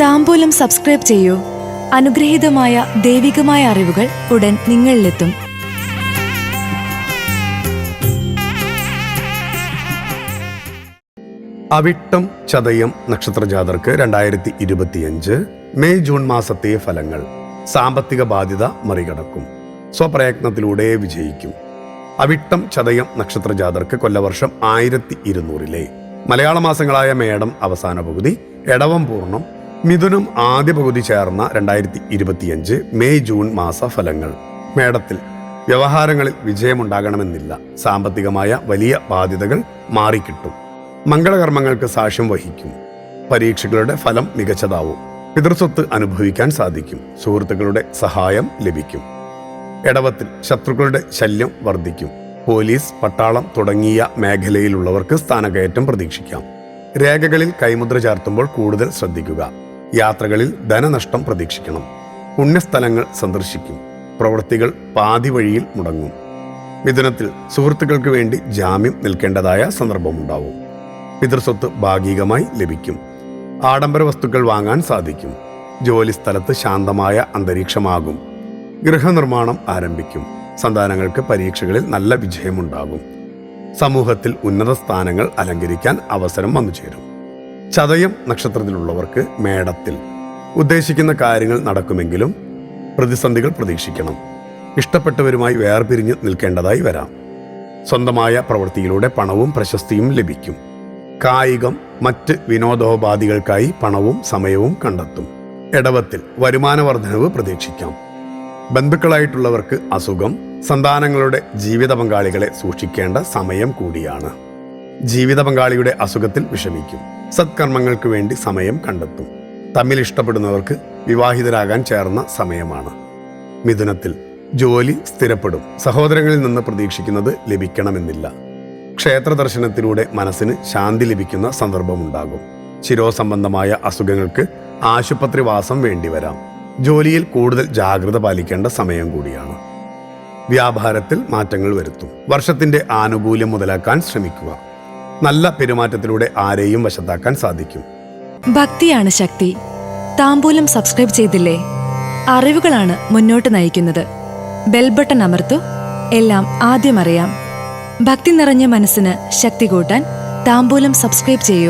താമ്പൂലം subscribe ചെയ്യൂ. അനുഗ്രഹീതമായ ദൈവികമായ അറിവുകൾ ഉടൻ നിങ്ങളിലെത്തും. അവിട്ടം ചതയം നക്ഷത്രജാതർക്ക് രണ്ടായിരത്തി ഇരുപത്തിയഞ്ച് മെയ് ജൂൺ മാസത്തെ ഫലങ്ങൾ സാമ്പത്തിക ബാധ്യത മറികടക്കും. സ്വപ്രയത്നത്തിലൂടെ വിജയിക്കും. അവിട്ടം ചതയം നക്ഷത്രജാതർക്ക് കൊല്ലവർഷം ആയിരത്തി ഇരുന്നൂറിലെ മലയാള മാസങ്ങളായ മേടം അവസാന പകുതി എടവം പൂർണം മിഥുനം ആദ്യ പകുതി ചേർന്ന രണ്ടായിരത്തി ഇരുപത്തിയഞ്ച് മെയ് ജൂൺ മാസ ഫലങ്ങൾ മേടത്തിൽ വ്യവഹാരങ്ങളിൽ വിജയമുണ്ടാകണമെന്നില്ല. സാമ്പത്തികമായ വലിയ ബാധ്യതകൾ മാറിക്കിട്ടും. മംഗളകർമ്മങ്ങൾക്ക് സാക്ഷ്യം വഹിക്കും. പരീക്ഷകളുടെ ഫലം മികച്ചതാവും. പിതൃസ്വത്ത് അനുഭവിക്കാൻ സാധിക്കും. സുഹൃത്തുക്കളുടെ സഹായം ലഭിക്കും. ഇടവത്തിൽ ശത്രുക്കളുടെ ശല്യം വർദ്ധിക്കും. പോലീസ് പട്ടാളം തുടങ്ങിയ മേഖലയിലുള്ളവർക്ക് സ്ഥാനകയറ്റം പ്രതീക്ഷിക്കാം. രേഖകളിൽ കൈമുദ്ര ചേർത്തുമ്പോൾ കൂടുതൽ ശ്രദ്ധിക്കുക. യാത്രകളിൽ ധനനഷ്ടം പ്രതീക്ഷിക്കണം. പുണ്യസ്ഥലങ്ങൾ സന്ദർശിക്കും. പ്രവൃത്തികൾ പാതി വഴിയിൽ മുടങ്ങും. മിഥുനത്തിൽ സുഹൃത്തുക്കൾക്ക് വേണ്ടി ജാമ്യം നിൽക്കേണ്ടതായ സന്ദർഭമുണ്ടാവും. പിതൃസ്വത്ത് ഭാഗികമായി ലഭിക്കും. ആഡംബര വസ്തുക്കൾ വാങ്ങാൻ സാധിക്കും. ജോലി സ്ഥലത്ത് ശാന്തമായ അന്തരീക്ഷമാകും. ഗൃഹനിർമ്മാണം ആരംഭിക്കും. സന്താനങ്ങൾക്ക് പരീക്ഷകളിൽ നല്ല വിജയമുണ്ടാകും. സമൂഹത്തിൽ ഉന്നത സ്ഥാനങ്ങൾ അലങ്കരിക്കാൻ അവസരം വന്നു ചേരും ചതയം നക്ഷത്രത്തിലുള്ളവർക്ക് മേടത്തിൽ ഉദ്ദേശിക്കുന്ന കാര്യങ്ങൾ നടക്കുമെങ്കിലും പ്രതിസന്ധികൾ പ്രതീക്ഷിക്കണം. ഇഷ്ടപ്പെട്ടവരുമായി വേർപിരിഞ്ഞ് നിൽക്കേണ്ടതായി വരാം. സ്വന്തമായ പ്രവൃത്തിയിലൂടെ പണവും പ്രശസ്തിയും ലഭിക്കും. കായികം മറ്റ് വിനോദോപാധികൾക്കായി പണവും സമയവും കണ്ടെത്തും. ഇടവത്തിൽ വരുമാന വർധനവ് പ്രതീക്ഷിക്കാം. ബന്ധുക്കളായിട്ടുള്ളവർക്ക് അസുഖം സന്താനങ്ങളുടെ ജീവിത പങ്കാളികളെ സൂക്ഷിക്കേണ്ട സമയം കൂടിയാണ്. ജീവിത പങ്കാളിയുടെ അസുഖത്തിൽ വിഷമിക്കും. സത്കർമ്മങ്ങൾക്ക് വേണ്ടി സമയം കണ്ടെത്തും. തമ്മിൽ ഇഷ്ടപ്പെടുന്നവർക്ക് വിവാഹിതരാകാൻ ചേർന്ന സമയമാണ്. മിഥുനത്തിൽ ജോലി സ്ഥിരപ്പെടും. സഹോദരങ്ങളിൽ നിന്ന് പ്രതീക്ഷിക്കുന്നത് ലഭിക്കണമെന്നില്ല. ക്ഷേത്ര ദർശനത്തിലൂടെ മനസ്സിന് ശാന്തി ലഭിക്കുന്ന സന്ദർഭമുണ്ടാകും. ശിരോസംബന്ധമായ അസുഖങ്ങൾക്ക് ആശുപത്രിവാസം വേണ്ടിവരാം. ജോലിയിൽ കൂടുതൽ ജാഗ്രത പാലിക്കേണ്ട സമയം കൂടിയാണ്. വ്യാപാരത്തിൽ മാറ്റങ്ങൾ വരുത്തും. വർഷത്തിന്റെ ആനുകൂല്യം മുതലാക്കാൻ ശ്രമിക്കുക. നല്ല പെരുമാറ്റത്തിലൂടെ ആരെയും വശത്താക്കാൻ സാധിക്കും. ഭക്തിയാണ് ശക്തി. താമ്പൂലം സബ്സ്ക്രൈബ് ചെയ്തില്ലേ? അറിവുകളാണ് മുന്നോട്ട് നയിക്കുന്നത്. ബെൽബട്ടൺ അമർത്തു. എല്ലാം ആദ്യം അറിയാം. ഭക്തി നിറഞ്ഞ മനസ്സിന് ശക്തി കൂട്ടാൻ താമ്പൂലം സബ്സ്ക്രൈബ് ചെയ്യൂ.